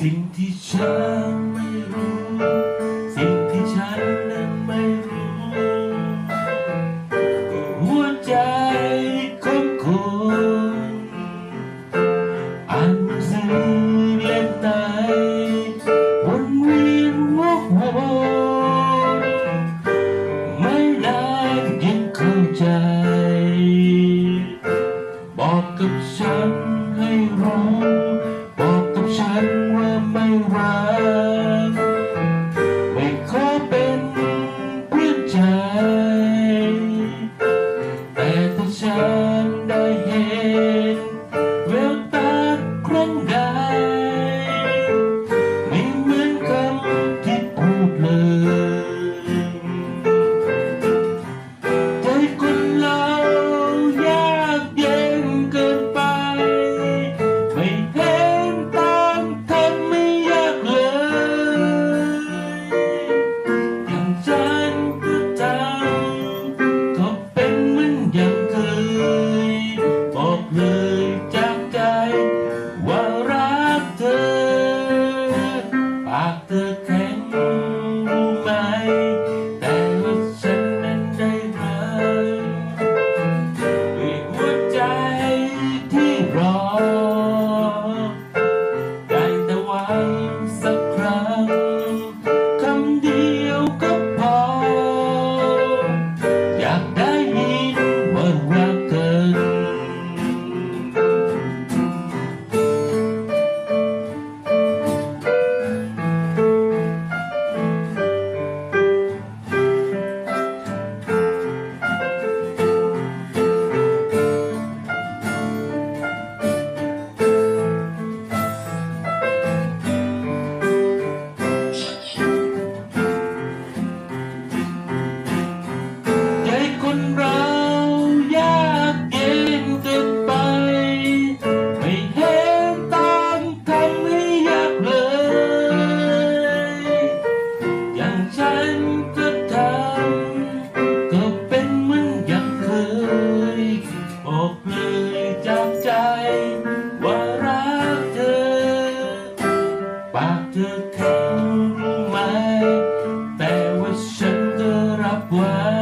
สิ่งที่ฉัน hand I held. ธอคงรู้ไหม แต่ว่าฉันก็รับไว้